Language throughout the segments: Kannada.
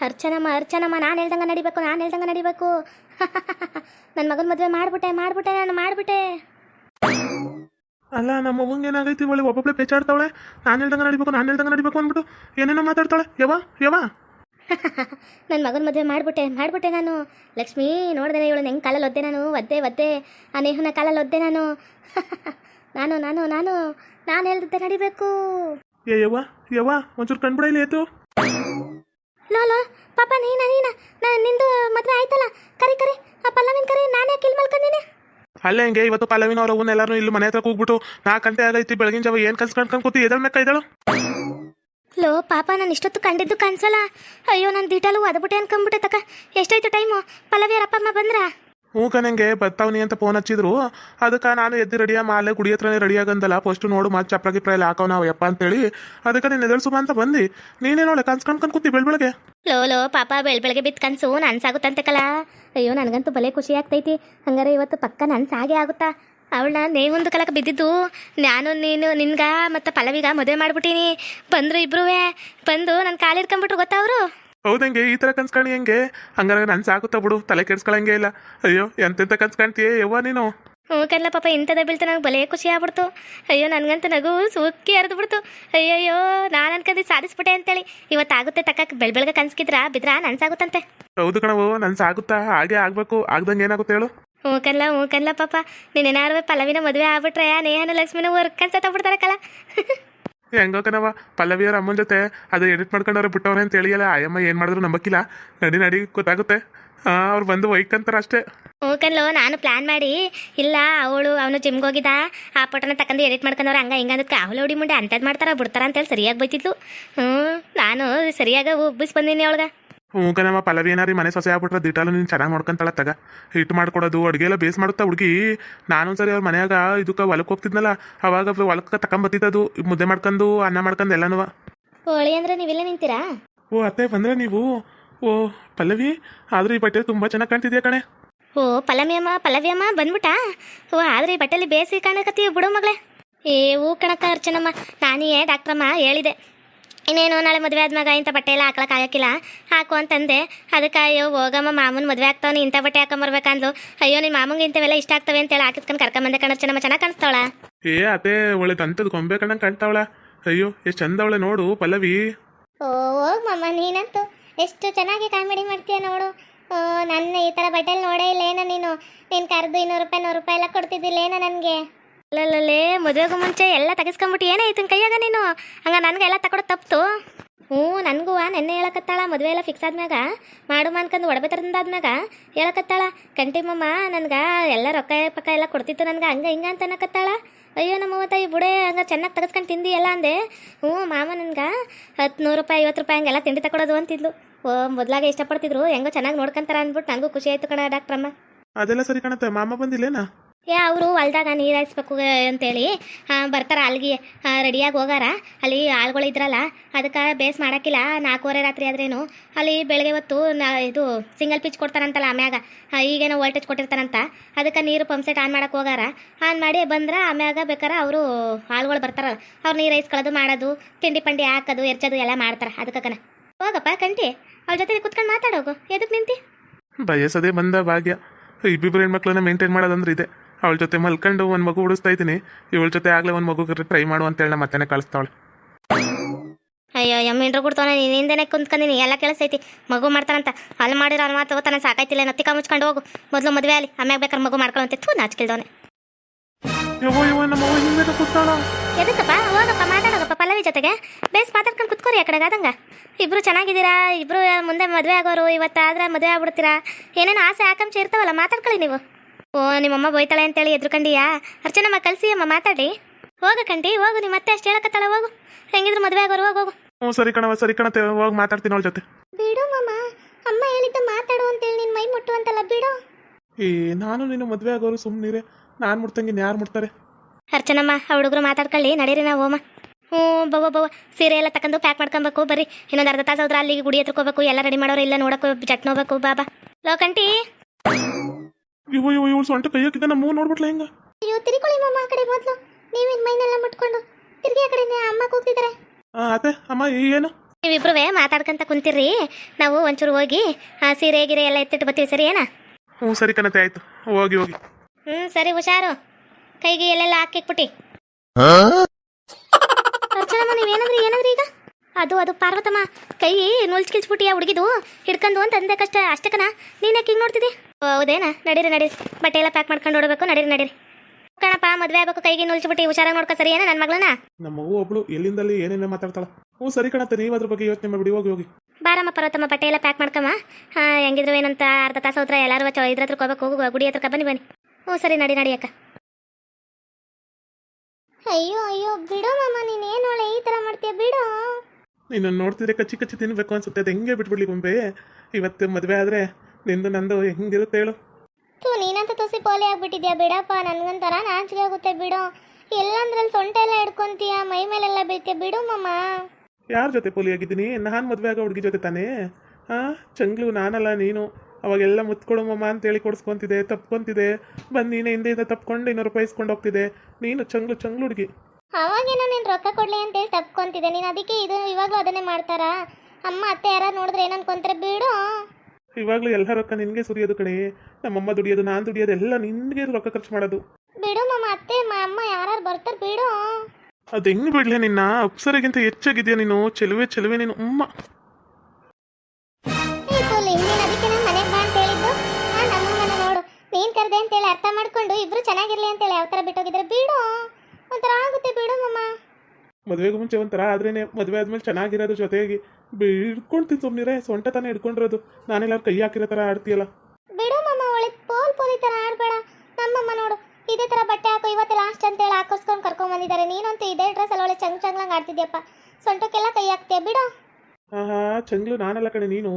ಅರ್ಚನಮ್ಮ ಅರ್ಚನಮ್ಮ ನಾನು ಹೇಳ್ದಂಗೆ ನಡಿಬೇಕು ನಾನು ಹೇಳ್ದಂಗೆ ನಡಿಬೇಕು. ನನ್ನ ಮಗನ ಮದುವೆ ಮಾಡ್ಬಿಟ್ಟೆ ಮಾಡ್ಬಿಟ್ಟೆ ನಾನು ಮಾಡ್ಬಿಟ್ಟೆ. ಅಲ್ಲ ನಮ್ಮ ಮಗಂಗೆ ಏನಾಗೈತಿ ಒಳ್ಳೆ ಒಬ್ಬೊಬ್ಳೆ ಪೇಚಾಡ್ತಾವಳೆ. ನಾನು ಹೇಳ್ದಂಗೆ ನಡಿಬೇಕು ನಾನು ಹೇಳ್ದಂಗೆ ನಡಿಬೇಕು ಅಂದ್ಬಿಟ್ಟು ಏನೇನೋ ಮಾತಾಡ್ತಾಳೆ. ಯವ ಯವ ನನ್ನ ಮಗನ ಮದುವೆ ಮಾಡ್ಬಿಟ್ಟೆ ಮಾಡ್ಬಿಟ್ಟೆ ನಾನು. ಲಕ್ಷ್ಮಿ ನೋಡ್ದೇನೆ ಇವಳು ಹೆಂಗೆ ಕಾಲಲ್ಲಿ ಒದ್ದೆ ನಾನು. ಒದ್ದೆ ಒದ್ದೆ. ಆ ನೇಹನ ಕಾಲಲ್ಲಿ ಒದ್ದೆ ನಾನು. ನಾನು ನಾನು ನಾನು. ನಾನು ಹೇಳ್ದಿದ್ದೆ ನಡಿಬೇಕು. ಏ ಯವ್ವ ಯವ್ವ ಒಂಚೂರು ಕಣ್ಬಿಡ ಇಲ್ಲಿ ಏತು ಲೋ ಲೋ ಪಾಪ ನೀನ ನೀನ. ನಿಂದು ಮದುವೆ ಆಯ್ತಲ್ಲ. ಕರಿ ಕರಿ. ಆ ಪಲ್ಲವಿನ ಕರಿ ನಾನೇ ಕಿಲ್ ಮಲ್ಕೊಂಡಿನಿ ಅಲ್ಲೇ ಹಿಂಗೆ ಇವತ್ತು ಪಲ್ಲವಿನ ಅವ್ರ ಅವನ್ನ ಎಲ್ಲರೂ ಇಲ್ಲಿ ಮನೆ ಹತ್ರ ಕೂಗ್ಬಿಟ್ಟು ನಾಲ್ಕು ಗಂಟೆ ಆಗೈತಿ ಬೆಳಗಿನ ಜಾವ ಏನು ಕಲ್ಸ್ ಕಣ್ಕೊಂಡು ಕೂತಿ ಎದಳ ಮೇಲೆ ಕೈದಳು ಲೋ ಪಾಪ ನಾನು ಇಷ್ಟೊತ್ತು ಕಂಡಿದ್ದು ಕನ್ಸಲ್ಲ ಅಯ್ಯೋ ನನ್ನ ದಿಟಲು ಅದ್ಬಿಟ್ಟೆ ಅನ್ಕೊಂಬಿಟ್ಟೆ ತಕ. ಎಷ್ಟಾಯ್ತು ಟೈಮು? ಪಲ್ಲವಿಯರ ಅಪ್ಪ ಅಮ್ಮ ಬಂದ್ರಾ? ಹ್ಞೂ ಕಣಂಗೆ ಬರ್ತಾವ್ನಿ ಅಂತ ಫೋನ್ ಹಚ್ಚಿದ್ರು. ಅದಕ್ಕೆ ನಾನು ಎದ್ದು ರೆಡಿಯ ಮಾಲೆ ಗುಡಿ ಹತ್ರನೇ ರೆಡಿ ಆಗಂದಲ್ಲ ಫಸ್ಟ್ ನೋಡು ಮತ್ತೆ ಚಪ್ರ ಗಿಪ್ರ ಎಲ್ಲ ಹಾಕೋ ನಾವು ಯಪ್ಪ ಅಂತೇಳಿ. ಅದಕ್ಕೆ ನೀನು ಎದಳ್ಸುಮ ಅಂತ ಬಂದು. ನೀನೇ ನೋಡ ಕನ್ಸ್ ಕಣ್ಕೊಂಡು ಕೂತಿ ಬೆಳ್ಬೆಳಗ್ಗೆ. ಲೋ ಲೋ ಪಾಪ ಬೆಳ್ ಬೆಳಗ್ಗೆ ಬಿತ್ತು ಕನಸು ನನ್ಸಾಗುತ್ತಂತೆ ಕಲ. ಅಯ್ಯೋ, ನನಗಂತೂ ಭಲೇ ಖುಷಿ ಆಗ್ತೈತಿ. ಹಂಗಾರೆ ಇವತ್ತು ಪಕ್ಕ ನನ್ಸಾಗೆ ಆಗುತ್ತಾ? ಅವಳನ್ನ ಒಂದು ಕಲಕ ಬಿದ್ದಿದ್ದು. ನಾನು, ನೀನು, ನಿನ್ಗ ಮತ್ತೆ ಪಲವಿಗ ಮದುವೆ ಮಾಡ್ಬಿಟ್ಟೀನಿ. ಬಂದ್ರು ಇಬ್ರುವೆ. ಬಂದು ನನ್ನ ಕಾಲು ಹಿಡ್ಕೊಂಬಿಟ್ರು ಗೊತ್ತಾ ಅವರು? ಹೌದಂಗೆ ಈ ಥರ ಕನ್ಸ್ಕೊಂಡು ಹೆಂಗೆ? ಹಂಗಾರೆ ನನ್ ಸಾಕುತ್ತಾ ಬಿಡು ತಲೆ ಕೆಡ್ಸ್ಕೊಳಂಗೆ ಇಲ್ಲ. ಅಯ್ಯೋ ಎಂತೆಂತ ಕನ್ಸ್ ಕಾಣ್ತೀಯ ಯವ್ವ ನೀನು? ಹ್ಞೂ ಕಲ್ಲ ಪಾಪ ಇಂಥದ ಬೀಳ್ತು ನಂಗೆ ಬಲೇ ಖುಷಿ ಆಗ್ಬಿಡ್ತು. ಅಯ್ಯೋ ನನಗಂತ ನಗು ಸುಕ್ಕಿ ಹರಿದು ಬಿಡ್ತು. ಅಯ್ಯಯ್ಯೋ ನಾನು ಅನ್ಕೊಂಡು ಸಾಧಿಸ್ಬಿಟ್ಟೆ ಅಂತೇಳಿ. ಇವತ್ತಾಗುತ್ತೆ ತಕ್ಕ ಬೆಳ್ ಬೆಳಗ್ಗೆ ಕನ್ಸ್ಕಿದ್ರ ಬಿದ್ರ ನನ್ಸಾಗುತ್ತಂತೆ ಹೌದು ಕಣವು ನನ್ ಸಾಗುತ್ತಾ? ಹಾಗೆ ಆಗ್ಬೇಕು ಆಗ್ದಂಗೆ ಏನಾಗುತ್ತೆ ಹೇಳು? ಹ್ಞೂ ಕಲ್ಲ ಹ್ಞೂ ಕಲ್ಲ ಪಾಪ. ನೀನೇನಾರು ಪಲ್ಲವಿನ ಮದುವೆ ಆಗ್ಬಿಟ್ರೆ ನೇಹನ ಲಕ್ಷ್ಮಿನ ವರ್ಕ್ ಅನ್ಸತ್ತ ಕಲ ಹೆಂಗೋ ಪಲ್ಲವಿಯವ್ರ ಅಮ್ಮನ ಜೊತೆ ಅದು ಎಡಿಟ್ ಮಾಡ್ಕೊಂಡವ್ರೆ ಬಿಟ್ಟವ್ರೆ ಅಂತ ಹೇಳಿಯಲ್ಲ ಆಯಮ್ಮ ಏನು ಮಾಡಿದ್ರು ನಂಬಕ್ಕಿಲ್ಲ ನಡಿ ನಡಿ, ಗೊತ್ತಾಗುತ್ತೆ. ಹಾಂ, ಅವ್ರು ಬಂದು ಒಯ್ಕಂತಾರ ಅಷ್ಟೇ. ಹ್ಞೂ ನಾನು ಪ್ಲಾನ್ ಮಾಡಿ. ಇಲ್ಲ, ಅವಳು, ಅವನು ಜಿಮ್ಗೆ ಹೋಗಿದ್ದ. ಆ ಪಟನ ತಕ್ಕಂದು ಎಡಿಟ್ ಮಾಡ್ಕೊಂಡವ್ರು, ಹಂಗ ಹಿಂಗ ಅಂದಕ್ಕೆ ಅವಳು ಹೊಡಿ ಮುಂಡೆ ಅಂಥದ್ದು ಮಾಡ್ತಾರ, ಬಿಡ್ತಾರ ಅಂತೇಳಿ ಸರಿಯಾಗಿ ಬೈತಿದ್ಲು. ಹ್ಞೂ ನಾನು ಸರಿಯಾಗಿ ಉಬ್ಬಿಸಿ ಬಂದೀನಿ ಅವಳ್ಗೆ. ಹ್ಞೂ ನಮ್ಮ ಪಲ್ಲವಿ ಏನಾರಿ ಮನೆ ಸೊಸೆ ಆಗ್ಬಿಟ್ರೆ ದಿಟಾಲು ನೀನು ಚೆನ್ನಾಗಿ ನೋಡ್ಕೊಂತಾಳ ತಗ. ಹಿಟ್ಟು ಮಾಡ್ಕೊಡೋದು ಅಡುಗೆ ಎಲ್ಲ ಬೇಸ್ ಮಾಡುತ್ತಾ ಹುಡುಗಿ? ನಾನೊಂದ್ಸರಿ ಅವ್ರ ಮನೆಯಾಗ ಇದಕ್ಕೆ ಹೊಲಕ್ಕೆ ಹೋಗ್ತಿದ್ನಲ್ಲ ಅವಾಗ ಹೊಲಕ್ಕೆ ತಕೊಂಬತ್ತಿದ್ದು ಮುದ್ದೆ ಮಾಡ್ಕೊಂಡು ಅನ್ನ ಮಾಡ್ಕೊಂಡು ಎಲ್ಲನೂ. ಹೋಳಿ ಅಂದ್ರೆ ನೀವೆಲ್ಲ ನಿಂತೀರಾ? ಓ ಅತ್ತೆ ಬಂದ್ರೆ ನೀವು? ಓ ಪಲ್ಲವಿ ಆದ್ರೆ ಈ ಬಟ್ಟೆ ತುಂಬ ಚೆನ್ನಾಗಿ ಕಾಣ್ತಿದ್ಯಾ ಕಣೆ? ಓ ಪಲ್ಲವಿ ಅಮ್ಮ ಪಲ್ಲವಿ ಅಮ್ಮ ಬಂದ್ಬಿಟ್ಟಾ ಓ ಆದ್ರೆ ಈ ಬಟ್ಟೆಲಿ ಬೇಸಿ ಕಾಣಕತ್ತೀವಿ ಬಿಡು ಮಗಳೇ. ಏ ಹೂ ಕಣಕ ಅರ್ಚನಮ್ಮ ನಾನೇ ಡಾಕ್ಟ್ರಮ್ಮ ಹೇಳಿದೆ. ಇನ್ನೇನು ನಾಳೆ ಮದುವೆ ಆದ್ಮ್ಯಾಗ ಇಂಥ ಬಟ್ಟೆ ಎಲ್ಲ ಹಾಕ್ಲಕ್ಕೆ ಆಗಕ್ಕಿಲ್ಲ. ಹಾಕು ಅಂತಂದೆ. ಅದಕ್ಕೆ ಅಯ್ಯೋ ಹೋಗಮ್ಮ ಮಾಮೂನ್ ಮದುವೆ ಆಗ್ತಾವನು ಇಂಥ ಬಟ್ಟೆ ಹಾಕೊಂಬರ್ಬೇಕಂದ್ಲು ಅಯ್ಯೋ ನಿನ್ನ ಮಾಮಂಗೆ ಇಂಥವೆಲ್ಲ ಇಷ್ಟ ಆಗ್ತವೆ ಅಂತೇಳಿ ಹಾಕಿಸ್ಕೊಂಡು ಕರ್ಕೊಂಬಂದೆ ಕಣರ್ಚನಮ್ಮ ಚೆನ್ನಾಗಿ ಕಾಣಿಸ್ತಾವಳ. ಏ ಅದೇ ಒಳ್ಳೆ ತಂತದ ಗೊಂಬೆ ಕಣ್ಣಂಗೆ ಕಾಣ್ತಾವಳ. ಅಯ್ಯೋ ಎಷ್ಟು ಚಂದ ಅವಳೆ ನೋಡು ಪಲ್ಲವಿ. ಓ ಹೋಗಮ್ಮ ನೀನಂತೂ ಎಷ್ಟು ಚೆನ್ನಾಗಿ ಕಾಮಿಡಿ ಮಾಡ್ತೀಯ ನೋಡು. ಓ, ನನ್ನ ಈ ಥರ ಬಟ್ಟೆಲಿ ನೋಡೇ ಇಲ್ಲ ಏನೋ ನೀನು. ನೀನು ಕರೆದು ಇನ್ನೂರು ರೂಪಾಯಿ ನೂರು ರೂಪಾಯಿ ಎಲ್ಲ ಕೊಡ್ತಿದ್ದಿಲ್ಲ ಏನೋ ನನಗೆ. ಅಲ್ಲಲ್ಲೇ ಮದುವೆಗೂ ಮುಂಚೆ ಎಲ್ಲ ತೆಗಿಸ್ಕೊಂಬಿಟ್ಟು ಏನಾಯ್ತು ಕೈಯಾಗ ನೀನು? ಹಂಗ ನನಗೆ ಎಲ್ಲ ತಕೊಡೋದು ತಪ್ಪು. ಹ್ಞೂ, ನನಗೂ ನೆನ್ನೆ ಹೇಳಕತ್ತಾಳ, ಮದುವೆ ಎಲ್ಲ ಫಿಕ್ಸ್ ಆದ್ಮ್ಯಾಗ. ಮಾಡು ಅನ್ಕಂದು ಒಡವೆ ತರದಾದ್ಮ್ಯಾಗ ಹೇಳಕತ್ತಾಳ ಕಂಟಿಮಮ್ಮ ನನ್ಗೆ ಎಲ್ಲ ರೊಕ್ಕ ಪಕ್ಕ ಎಲ್ಲ ಕೊಡ್ತಿತ್ತು ನನಗೆ, ಹಂಗೆ ಹಿಂಗೆ ಅಂತ ಅನ್ನಕತ್ತಾಳ. ಅಯ್ಯೋ ನಮ್ಮವ್ವ ತಾಯಿ, ಬುಡೆ, ಹಂಗೆ ಚೆನ್ನಾಗಿ ತಗಸ್ಕೊಂಡು ತಿಂದಿ ಎಲ್ಲ ಅಂದೆ. ಹ್ಞೂ, ಮಾಮ ನನ್ಗೆ ಹತ್ತು ನೂರು ರೂಪಾಯಿ, ಐವತ್ತು ರೂಪಾಯಿ ಹಂಗೆಲ್ಲ ತಿಂಡಿ ತಗೊಳೋದು ಅಂತಿದ್ಲು. ಓ, ಮೊದಲಾಗೆ ಇಷ್ಟಪಡ್ತಿದ್ರು, ಹೆಂಗೋ ಚೆನ್ನಾಗಿ ನೋಡ್ಕೊಂತಾರ ಅಂದ್ಬಿಟ್ಟು ನನಗೂ ಖುಷಿ ಆಯ್ತು ಕಣ ಡಾಕ್ಟ್ರಮ್ಮ. ಅದೆಲ್ಲ ಸರಿ ಕಾಣುತ್ತೆ, ಮಾಮ ಬಂದಿಲ್ಲೇನಾ? ಏ, ಅವರು ಹೊಲ್ದಾಗ ನೀರು ಹಾಯಿಸ್ಬೇಕು ಅಂತೇಳಿ ಬರ್ತಾರ ಅಲ್ಲಿಗೆ ರೆಡಿಯಾಗಿ ಹೋಗಾರ. ಅಲ್ಲಿ ಆಳುಗಳು ಇದ್ರಲ್ಲ, ಅದಕ್ಕೆ ಬೇಸ್ ಮಾಡೋಕ್ಕಿಲ್ಲ ನಾಲ್ಕೂವರೆ ರಾತ್ರಿ ಆದ್ರೇನು. ಅಲ್ಲಿ ಬೆಳಗ್ಗೆ ಹೊತ್ತು ಇದು ಸಿಂಗಲ್ ಪಿಚ್ ಕೊಡ್ತಾರಂತಲ್ಲ ಆಮ್ಯಾಗ ಈಗೇನೋ ವೋಲ್ಟೇಜ್ ಕೊಟ್ಟಿರ್ತಾರಂತ. ಅದಕ್ಕೆ ನೀರು ಪಂಪ್ ಸೆಟ್ ಆನ್ ಮಾಡಕ್ಕೆ ಹೋಗಾರ. ಆನ್ ಮಾಡಿ ಬಂದ್ರೆ ಆಮ್ಯಾಗ ಬೇಕಾರೆ ಅವರು ಆಳುಗಳು ಬರ್ತಾರಲ್ಲ ಅವ್ರು ನೀರು ಹಾಯಿಸ್ಕೊಳ್ಳೋದು ಮಾಡೋದು, ತಿಂಡಿ ಪಂಡಿ ಹಾಕೋದು, ಎರ್ಚೋದು ಎಲ್ಲ ಮಾಡ್ತಾರೆ ಅದಕ್ಕನ ಹೋಗಪ್ಪ ಕಂಟಿ, ಅವ್ರ ಜೊತೆ ಕುತ್ಕೊಂಡು ಮಾತಾಡೋಗು ಎದಕ್ಕೆ ನಿಂತಿ? ಬಯಸದೇ ಬಂದ ಭಾಗ್ಯ. ಇಬ್ಬಿಬ್ರು ಹೆಣ್ಮಕ್ಳನ್ನ ಮೇಂಟೈನ್ ಮಾಡೋದಂದ್ರೆ ಇದೆ. ಅವಳ ಜೊತೆ ಮಲ್ಕೊಂಡು ಒಂದು ಮಗು ಉಡಿಸ್ತಾ ಇದ್ದೀನಿ. ಇವಳ ಜೊತೆ ಆಗ್ಲೇ ಒಂದು ಮಗು ಟ್ರೈ ಮಾಡು ಅಂತೇಳಿ ನಮ್ಮ ಮತ್ತೆ ಕಳಿಸ್ತಾವಳೆ. ಅಯ್ಯೋ ಎಮ್ಮಿಂಡ್ರು ಕೊಡ್ತಾನೆ ನೀನಿಂದನೇ ಕುಂತ್ಕೊಂಡಿನಿ ಎಲ್ಲ ಕೆಲಸೈತಿ ಮಗು ಮಾಡ್ತಾನಂತ. ಅಲ್ಲಿ ಮಾಡಿರೋ ಅಲ್ಲಿ ಮಾತು ತನ ಸಾಕಾಯ್ತಿಲ್ಲ. ನತ್ತಿಕ ಮುಚ್ಕೊಂಡು ಹೋಗು. ಮೊದಲು ಮದುವೆ ಅಲ್ಲಿ ಆಮ್ಯಾಗ ಬೇಕಾದ್ರೆ ಮಗು ಮಾಡ್ಕೊಳ್ಳಂತೆ ಥೂ ನಾಚ್ಕಿಲ್ದವನೆ. ಎದಕ್ಕಪ್ಪ? ಹೋಗಪ್ಪ ಮಾತಾಡೋಗಪ್ಪ ಪಲ್ಲವಿ ಜೊತೆಗೆ. ಬೇಸ್ ಮಾತಾಡ್ಕೊಂಡು ಕುತ್ಕೋರಿ ಆ ಕಡೆಗೆ ಆದಂಗ. ಇಬ್ರು ಚೆನ್ನಾಗಿದ್ದೀರಾ? ಇಬ್ರು ಮುಂದೆ ಮದುವೆ ಆಗೋರು ಇವತ್ತಾದ್ರೆ ಮದುವೆ ಆಗ್ಬಿಡ್ತೀರಾ? ಏನೇನು ಆಸೆ ಆಕಾಂಕ್ಷೆ ಇರ್ತಾವಲ್ಲ ಮಾತಾಡ್ಕೊಳ್ಳಿ ನೀವು. ಓ ನಿಮ್ಮಮ್ಮ ಬೈತಾಳೆ ಅಂತೇಳಿ ಎದ್ರುಕಂಡಿಯಾ? ಅರ್ಚನಮ್ಮ ಕಲ್ಸಿ ಅಮ್ಮ ಮಾತಾಡಿ. ಹೋಗು ಕಂಡಿ ಹೋಗು ನಿಮ್ಮ ಮತ್ತೆ ಅಷ್ಟು ಹೇಳಕತ್ತಾಳ ಹೋಗು. ಹೆಂಗಿದ್ರು ಮದುವೆ ಆಗೋರು ಹೋಗು ಹೋಗು. ಹ್ಞೂ ಸರಿ ಕಣವ ಸರಿ ಕಣತೆ ಹೋಗಿ ಮಾತಾಡ್ತೀನಿ ಅವಳ ಜೊತೆ. ಬಿಡು ಮಮ್ಮ ಅಮ್ಮ ಹೇಳಿದ್ದು ಮಾತಾಡು ಅಂತೇಳಿ ನಿನ್ನ ಮೈ ಮುಟ್ಟು ಅಂತಲ್ಲ ಬಿಡು. ಏ ನಾನು ನೀನು ಮದುವೆ ಆಗೋರು ಸುಮ್ಮನಿರೆ ನಾನು ಮುಟ್ತಂಗೆ ಯಾರು ಮುಟ್ತಾರೆ? ಅರ್ಚನಮ್ಮ ಆ ಹುಡುಗರು ಮಾತಾಡ್ಕೊಳ್ಳಿ ನಡೀರಿ ನಾವು ಹೋಮ. ಹ್ಞೂ ಬವ ಬವ ಸೀರೆ ಎಲ್ಲ ತಕೊಂಡು ಪ್ಯಾಕ್ ಮಾಡ್ಕೊಬೇಕು ಬರ್ರಿ. ಇನ್ನೊಂದು ಅರ್ಧ ತಾಸು ಹೋದ್ರೆ ಅಲ್ಲಿಗೆ ಗುಡಿ ಹತ್ರಕ್ಕೆ ಹೋಗ್ಬೇಕು ಎಲ್ಲ ರೆಡಿ ಮಾಡೋರು ಇಲ್ಲ ನೋಡಕ್ಕೆ ಜಟ್ನ ಹೋಗ್ಬೇಕು ಬಾಬಾ ಲೋಕಂಟಿ ಇವ ಇವ ಇವಳು ಸೊಂಟ ಕೈ ಹಾಕಿದ್ದ ನಮ್ಮ ನೋಡ್ಬಿಟ್ಲ ಹೆಂಗ? ಅಯ್ಯೋ ತಿರುಕೊಳ್ಳಿ ಮಾಮ ಆ ಕಡೆ ಮೊದಲು. ನೀವಿನ್ ಮೈನೆಲ್ಲ ಮುಟ್ಕೊಂಡು? ತಿರ್ಗಿ ಆ ಕಡೆ ಅಮ್ಮ ಕೂಗ್ತಿದ್ದಾರೆ ಆ, ಅತ್ತೆ ಅಮ್ಮ ಏನು? ನೀವಿಬ್ರು ಮಾತಾಡ್ಕೊಂತ ಕುಂತಿರ್ರಿ. ನಾವು ಒಂಚೂರು ಹೋಗಿ ಆ ಸೀರೆ ಗಿರೆ ಎಲ್ಲ ಎತ್ತಿಟ್ಟು ಬರ್ತೀವಿ ಸರಿ ಏನಾ? ಹ್ಞೂ ಸರಿ ಕಣತೆ ಆಯ್ತು. ಹೋಗಿ ಹೋಗಿ. ಹ್ಞೂ ಸರಿ ಹುಷಾರು. ಕೈಗೆ ಎಲ್ಲೆಲ್ಲ ಹಾಕಿಕ್ಬಿಟ್ಟಿ ಅರ್ಚನಮ್ಮ ನೀವೇನಂದ್ರಿ ಏನಂದ್ರಿ ಈಗ? ಅದು ಅದು ಪಾರ್ವತಮ್ಮ ಕೈ ನುಲ್ಚ್ ಕಿಲ್ಚ್ಬಿಟ್ಟಿ ಆ ಹುಡುಗಿದು? ಹಿಡ್ಕೊಂಡು ಅಂತ ಅಂದೆ ಕಷ್ಟ. ಅಷ್ಟಕ್ಕನ? ನೀನೇ ಯಾಕೆ ಹಿಂಗೆ ನೋಡ್ತಿದ್ದಿ? ಹೌದೇನ? ನಡೀರಿ ನಡೀರಿ. ಬಟ್ಟೆ ಎಲ್ಲ ಪ್ಯಾಕ್ ಮಾಡ್ಕೊಂಡು ನೋಡಬೇಕು. ನಡೀರಿ ನಡೀರಿ. ಕಣಪ್ಪ ಮದುವೆ ಆಗ್ಬೇಕು. ಕೈಗೆ ನುಲ್ಚ್ಬಿಟ್ಟು ಹುಷಾರಾಗಿ ನೋಡ್ಕೊ ಸರಿ ಏನ ನನ್ನ ಮಗಳನ್ನ? ನಮ್ಮ ಮಗು ಒಬ್ಳು ಎಲ್ಲಿಂದಲ್ಲಿ ಏನೇನೇ ಮಾತಾಡ್ತಾಳ. ಹ್ಞೂ ಸರಿ ಕಣತ್ತೆ ನೀವು ಅದ್ರ ಬಗ್ಗೆ ಯೋಚನೆ ಮಾಡಿಬಿಡಿ ಹೋಗಿ ಹೋಗಿ. ಬಾರಮ್ಮ ಪರ್ವತಮ್ಮ ಬಟ್ಟೆ ಎಲ್ಲ ಪ್ಯಾಕ್ ಮಾಡ್ಕಮ್ಮ. ಹಾಂ ಹೆಂಗಿದ್ರು ಏನಂತ ಅರ್ಧ ತಾಸು ಹತ್ರ ಎಲ್ಲರೂ ಚೊ ಇದ್ರ ಹತ್ರ ಹೋಗ್ಬೇಕು. ಹೋಗು ಗುಡಿ ಹತ್ರಕ್ಕೆ ಬನ್ನಿ ಬನ್ನಿ. ಹ್ಞೂ ಸರಿ ನಡಿ ನಡಿ ಅಕ್ಕ. ಅಯ್ಯೋ ಅಯ್ಯೋ ಬಿಡು ಮಾಮ ನೀನು ಏನು ಈ ಥರ ಮಾಡ್ತೀಯ? ಬಿಡು. ನೀನು ನೋಡ್ತಿದ್ರೆ ಕಚ್ಚಿ ಕಚ್ಚಿ ತಿನ್ಬೇಕು ಅನ್ಸುತ್ತೆ. ಅದು ಹೆಂಗೆ ಬಿಟ್ಬಿಡ್ಲಿ ಗೊಂಬೆ? ಇವತ್ತು ಮದುವೆ ಆದರೆ ನಿಂದು ನಂದು ಹೆಂಗಿರುತ್ತೆ ಹೇಳು. ತೂ ನೀನಂತ ತುಸಿ ಪೋಲಿ ಆಗ್ಬಿಟ್ಟಿದ್ಯಾ ಬಿಡಪ್ಪ. ನನ್ಗೊಂಥರ ನಾಚಿಕೆ ಆಗುತ್ತೆ ಬಿಡು. ಎಲ್ಲಂದ್ರಲ್ಲಿ ಸೊಂಟ ಎಲ್ಲ ಹಿಡ್ಕೊಂತೀಯ ಮೈ ಮೇಲೆಲ್ಲ ಬೀಳ್ತೀಯ ಬಿಡು ಮಮ್ಮ ಯಾರ ಜೊತೆ ಪೋಲಿ ಆಗಿದ್ದೀನಿ? ನಾನು ಮದುವೆ ಆಗೋ ಹುಡುಗಿ ಜೊತೆ ತಾನೇ? ಹಾಂ ಚಂಗ್ಲು ನಾನಲ್ಲ ನೀನು. ಅವಾಗೆಲ್ಲ ಅಂತ ಹೇಳಿ ಕೊಡಿಸ್ಕೊಂತಿದೆ ತಪ್ಕೊಂತಿದೆ ಬಂದು ನೀನೇ ಇಂದ ತಪ್ಕೊಂಡು ಇನ್ನೂರು ರೂಪಾಯಿ ಇಸ್ಕೊಂಡು ಹೋಗ್ತಿದೆ ನೀನು ಚಂಗ್ಲು ಚಂಗ್ಲು ಹುಡುಗಿ. ಅವಾಗೇನೋ ನೀನು ರೊಕ್ಕ ಕೊಡಲಿ ಅಂತೇಳಿ ತಪ್ಕೊಂತಿದ್ದೆ. ನೀನು ಅದಕ್ಕೆ ಇದು ಇವಾಗಲೂ ಅದನ್ನೇ ಮಾಡ್ತಾರಾ? ಅಮ್ಮ ಅತ್ತೆ ಯಾರು ನೋಡಿದ್ರೆ ಏನು ಅನ್ಕೊಂತಾರೆ ಬಿಡು. ಇವಾಗಲೂ ಎಲ್ಲ ರೊಕ್ಕ ನಿನಗೆ ಸುರಿಯೋದು ಕಣೆ. ನಮ್ಮಮ್ಮ ದುಡಿಯೋದು ನಾನು ದುಡಿಯೋದು ಎಲ್ಲ ನಿನಗೆ ರೊಕ್ಕ ಖರ್ಚು ಮಾಡೋದು. ಬಿಡು ಮಮ್ಮ ಅತ್ತೆ ಅಮ್ಮ ಯಾರು ಬರ್ತಾರೆ ಬಿಡು. ಅದು ಹೆಂಗೆ ಬಿಡ್ಲೆ ನಿನ್ನ? ಅಪ್ಸರಿಗಿಂತ ಹೆಚ್ಚಾಗಿದೆಯಾ ನೀನು? ಚೆಲುವೆ ಚೆಲುವೆ ನೀನು. ಅಮ್ಮ ನೀನ್ ಕರ್ದೆ ಅಂತೇಳಿ ಅರ್ಥ ಮಾಡ್ಕೊಂಡು ಇಬ್ರು ಚೆನ್ನಾಗಿರ್ಲಿ ಅಂತೇಳಿ ಯಾವ ಥರ ಬಿಟ್ಟೋಗಿದ್ರೆ ಬಿಡು. ಒಂಥರ ಆಗುತ್ತೆ ಬಿಡು ಮಮ್ಮ ಮದುವೆಗೂ ಮುಂಚೆ ಒಂಥರ ಆದ್ರೇನೆ ಮದುವೆ ಆದ್ಮೇಲೆ ಚೆನ್ನಾಗಿರೋದು ಜೊತೆಗೆ ಬಿಡ್ಕೊಳ್ತೀನಿ ಸುಮ್ಮನಿರೆ ಸೊಂಟ ತಾನೇ ಹಿಡ್ಕೊಂಡಿರೋದು. ನಾನೆಲ್ಲಾರು ಕೈ ಹಾಕಿರೋ ಥರ ಆಡ್ತೀಯಲ್ಲ. ಬಿಡು ಮಮ್ಮ ಒಳ್ಳೆ ಪೋಲ್ ಪೋಲಿ ಥರ ಆಡ್ಬೇಡ. ನಮ್ಮಮ್ಮ ನೋಡು ಇದೇ ಥರ ಬಟ್ಟೆ ಹಾಕೋ ಇವತ್ತು ಲಾಸ್ಟ್ ಅಂತೇಳಿ ಹಾಕೋಸ್ಕೊಂಡು ಕರ್ಕೊಂಡ್ ಬಂದಿದ್ದಾರೆ. ನೀನಂತೂ ಇದೇ ಡ್ರೆಸ್ ಅಲ್ಲಿ ಒಳ್ಳೆ ಚಂಗ್ ಚಂಗ್ಲಂಗ್ ಆಡ್ತಿದ್ಯಪ್ಪ. ಸೊಂಟಕ್ಕೆಲ್ಲ ಕೈ ಹಾಕ್ತೀಯ ಬಿಡು. ಹಾಂ ಹಾ ಚಂಗ್ಲು ನಾನಲ್ಲ ಕಣೆ ನೀನು.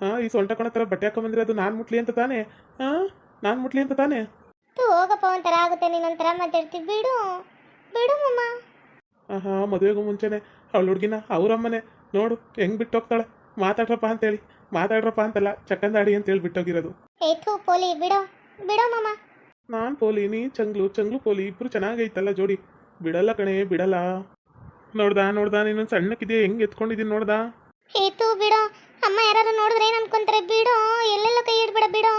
ಹಾಂ ಈ ಸೊಂಟ ಕಣ ಥರ ಬಟ್ಟೆ ಹಾಕೊಂಬಂದಿರೋದು ನಾನು ಮುಟ್ಲಿ ಅಂತ ತಾನೇ? ಹಾಂ ನಾನು ಮುಟ್ಲಿ ಅಂತ ತಾನೇ? ತೂ ಹೋಗಪ್ಪ ಒಂಥರ ಆಗುತ್ತೆ ನೀನೊಂಥರ ಮಾತಾಡ್ತೀವಿ ಬಿಡು. ಬಿಡು ಮಮ್ಮ ಆಹಾ ಮದುವೆಗೂ ಮುಂಚೆನೆ ಅವಳ ಹುಡುಗಿನ ಅವ್ರಮ್ಮನೆ ನೋಡು ಹೆಂಗ್ ಬಿಟ್ಟೋಗ್ತಾಳೆ. ಮಾತಾಡ್ರಪ್ಪ ಅಂತೇಳಿ. ಮಾತಾಡ್ರಪ್ಪ ಅಂತಲ್ಲ ಚಕ್ಕಂದಾಡಿ ಅಂತೇಳಿ ಬಿಟ್ಟೋಗಿರೋದು. ಪೋಲಿ ಬಿಡೋ. ಬಿಡು ಮಮ್ಮ ನಾನು ಪೋಲಿ ನೀ ಚಂಗ್ಲು ಚಂಗ್ಲು ಪೋಲಿ ಇಬ್ರು ಚೆನ್ನಾಗೈತಲ್ಲ ಜೋಡಿ. ಬಿಡಲ್ಲ ಕಣೆ ಬಿಡಲ್ಲ. ನೋಡ್ದಾ ನೋಡ್ದಾ ನೀನು ಸಣ್ಣಕ್ಕಿದೆಯಾ ಹೆಂಗ್ ಎತ್ಕೊಂಡಿದ್ದೀನಿ ನೋಡ್ದಾ? ಏತು ಬಿಡೋ ಬಿಡು. ಅಮ್ಮ ಯಾರು ನೋಡಿದ್ರೆ ಏನು ಅನ್ಕೊಂತಾರೆ ಬಿಡು. ಎಲ್ಲೆಲ್ಲ ಕೈ ಇಡ್ಬೇಡ ಬಿಡು.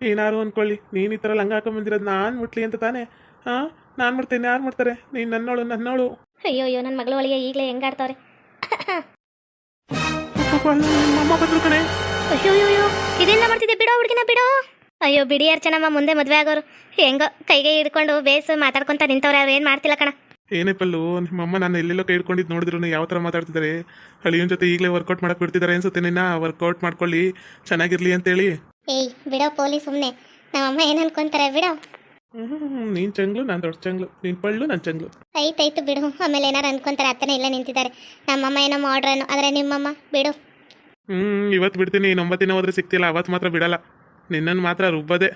ಏನಾರು ಅನ್ಕೊಳ್ಳಿ ನೀನ್ ಈ ತರ ಲಂಗ ಹಾಕೊಂಬಂದಿರೋದು ನಾನು ಮುಟ್ಲಿ ಅಂತ ತಾನೇ. ಹಾಂ? ನಾನು ಮಾಡ್ತೇನೆ ಯಾರು ಮಾಡ್ತಾರೆ? ನೀನು ನನ್ನೋಳು ನನ್ನೋಳು. ಅಯ್ಯೋ ಅಯ್ಯೋ ನನ್ನ ಮಗಳ ಒಳಗೆ ಈಗಲೇ ಹೆಂಗಾಡ್ತಾವ್ರೆ. ಬಂದ್ರು ಕಣೆ. ಅಯ್ಯೋ ಅಯ್ಯೋ ಅಯ್ಯೋ ಇದೆಲ್ಲ ಮಾಡ್ತಿದ್ದೆ? ಬಿಡೋ ಹುಡುಗಿನ ಬಿಡೋ. ಅಯ್ಯೋ ಬಿಡಿ ಅರ್ಚನಮ್ಮ ಮುಂದೆ ಮದುವೆ ಆಗೋರು. ಹೆಂಗೋ ಕೈಗೆ ಹಿಡ್ಕೊಂಡು ಬೇಸು ಮಾತಾಡ್ಕೊಂತ ನಿಂತವ್ರೆ ಅವ್ರು ಏನು ಮಾಡ್ತಿಲ್ಲ ಕಣ. ಏನೇ ಪಲ್ಲು ನಿಮ್ಮಮ್ಮ ನಾನು ಎಲ್ಲೆಲ್ಲೋ ಕೈ ಹಿಡ್ಕೊಂಡಿದ್ದು ನೋಡಿದ್ರು ಯಾವ ತರ ಮಾತಾಡ್ತಿದ್ದಾರೆ ಹಳಿಯನ್ ಜೊತೆ ಈಗಲೇ ವರ್ಕೌಟ್ ಮಾಡಕ್ಕೆ ಬಿಡ್ತಿದಾರೆ ಅನ್ಸುತ್ತೆ ನಿನ್ನ ವರ್ಕೌಟ್ ಮಾಡ್ಕೊಳ್ಳಿ ಚೆನ್ನಾಗಿರ್ಲಿ ಅಂತೇಳಿ. ಏಯ್ ಬಿಡೋ ಪೊಲೀಸ್ ಸುಮ್ಮನೆ ನಮ್ಮಮ್ಮ ಏನು ಅನ್ಕೊಂತಾರೆ ಬಿಡೋ. ಹ್ಞೂ ನೀನು ಚಂಗ್ಲು ನಾನು ದೊಡ್ಡ ಚಂಗ್ಲು. ನೀನು ಪಳ್ಳು ನಾನು ಚಂಗ್ಲು. ಐತಾಯ್ತು ಬಿಡು. ಆಮೇಲೆ ಏನಾರ ಅನ್ಕೊಂತಾರೆ ಅತ್ತನೇ ಇಲ್ಲ ನಿಂತಿದ್ದಾರೆ. ನಮ್ಮಮ್ಮ ಏನೋ ಮಾಡ್ರೇನು ಆದರೆ ನಿಮ್ಮಮ್ಮ ಬಿಡು. ಹ್ಞೂ ಇವತ್ತು ಬಿಡ್ತೀನಿ. ಇನ್ನೊಂಬತ್ತಿನ ಹೋದ್ರೆ ಸಿಕ್ತಿಲ್ಲ ಅವತ್ತು ಮಾತ್ರ ಬಿಡಲ್ಲ. ನಿನ್ನನ್ನು ಮಾತ್ರ ರುಬ್ಬದೆ.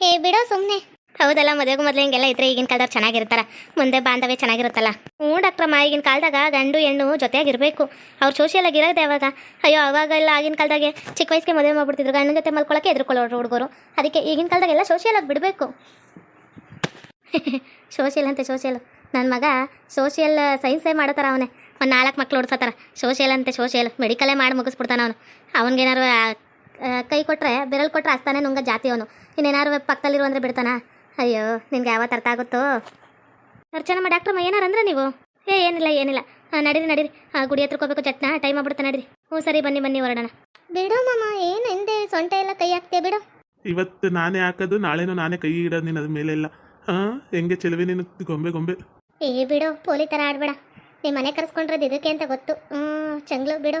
ಹೇ ಬಿಡೋ ಸುಮ್ಮನೆ ಹೌದಲ್ಲ, ಮದುವೆಗೂ ಮೊದಲು ಹಿಂಗೆಲ್ಲ ಇದ್ರೆ ಈಗಿನ ಕಾಲದವ್ರು ಚೆನ್ನಾಗಿರ್ತಾರ. ಮುಂದೆ ಬಾಂಧವ್ಯ ಚೆನ್ನಾಗಿರುತ್ತಲ್ಲ. ಹ್ಞೂ ಡಾಕ್ಟ್ರಮ್ಮ, ಈಗಿನ ಕಾಲದಾಗ ಗಂಡು ಹೆಣ್ಣು ಜೊತೆಯಾಗಿರಬೇಕು. ಅವ್ರು ಸೋಷಿಯಲ್ ಆಗಿ ಇರೋದು ಯಾವಾಗ ಅಯ್ಯೋ, ಅವಾಗೆಲ್ಲ ಆಗಿನ ಕಾಲದಾಗೆ ಚಿಕ್ಕ ವಯಸ್ಸಿಗೆ ಮದುವೆ ಮಾಡ್ಬಿಡ್ತಿದ್ರು. ಗಂಡನ ಜೊತೆ ಮಲ್ಕೊಳ್ಳೋಕೆ ಎದುರ್ಕೊಳ್ಳೋರು ಹುಡುಗರು. ಅದಕ್ಕೆ ಈಗಿನ ಕಾಲದಾಗೆಲ್ಲ ಸೋಷಿಯಲ್ ಆಗಿ ಬಿಡಬೇಕು. ಸೋಷಿಯಲ್ ಅಂತೆ ಸೋಷಿಯಲ್ ನನ್ನ ಮಗ ಸೋಷಿಯಲ್ ಸೈನ್ಸೇ ಮಾಡತ್ತಾರ ಅವನೇ. ಒಂದು ನಾಲ್ಕು ಮಕ್ಳು ಓಡಿಸತ್ತಾರ ಸೋಷಿಯಲ್ ಅಂತೆ ಸೋಷಿಯಲ್ ಮೆಡಿಕಲೇ ಮಾಡಿ ಮುಗಿಸ್ಬಿಡ್ತಾನ ಅವನು. ಅವನಿಗೇನಾರು ಕೈ ಕೊಟ್ಟರೆ ಬೆರಳು ಕೊಟ್ಟರೆ ಅಸ್ತಾನೆ ನುಂಗ ಜಾತಿ ಅವನು. ಇನ್ನೇನಾರು ಪಕ್ಕದಲ್ಲಿರು ಅಂದರೆ ಬಿಡ್ತಾನ? ಅಯ್ಯೋ ನಿನ್ಗೆ ಯಾವತ್ತು ಅರ್ಥ ಆಗುತ್ತೋ? ಅರ್ಚನಮ್ಮ ಡಾಕ್ಟ್ರಮ್ಮ ಏನಾರಂದ್ರೆ ನೀವು? ಏ ಏನಿಲ್ಲ ಏನಿಲ್ಲ. ಹಾಂ ನಡೀರಿ ನಡೀರಿ. ಆ ಗುಡಿ ಹತ್ರಕ್ಕೆ ಹೋಗ್ಬೇಕು ಚಟ್ನ ಟೈಮ್ ಆಗ್ಬಿಡುತ್ತೆ ನಡೀರಿ. ಹ್ಞೂ ಸರಿ ಬನ್ನಿ ಬನ್ನಿ ಹೊರಡೋಣ. ಬಿಡು ಮಾಮ ಏನು ಹಿಂದೆ ಸೊಂಟ ಎಲ್ಲ ಕೈ ಹಾಕ್ತೀಯ ಬಿಡು. ಇವತ್ತು ನಾನೇ ಹಾಕೋದು ನಾಳೆನೂ ನಾನೇ ಕೈ ಇಡೋದು ನೀನು ಅದ್ರ ಮೇಲೆಲ್ಲ ಹಾಂ ಹೆಂಗೆ ಚೆಲುವೆ ನೀನು ಗೊಂಬೆ ಗೊಂಬೆ. ಏ ಬಿಡು ಪೋಲಿ ಥರ ಆಡ್ಬೇಡ. ನಿಮ್ಮ ಮನೆ ಕರೆಸ್ಕೊಂಡಿರೋದು ಇದಕ್ಕೆ ಅಂತ ಗೊತ್ತು. ಹ್ಞೂ ಚಂಗ್ಲು ಬಿಡು.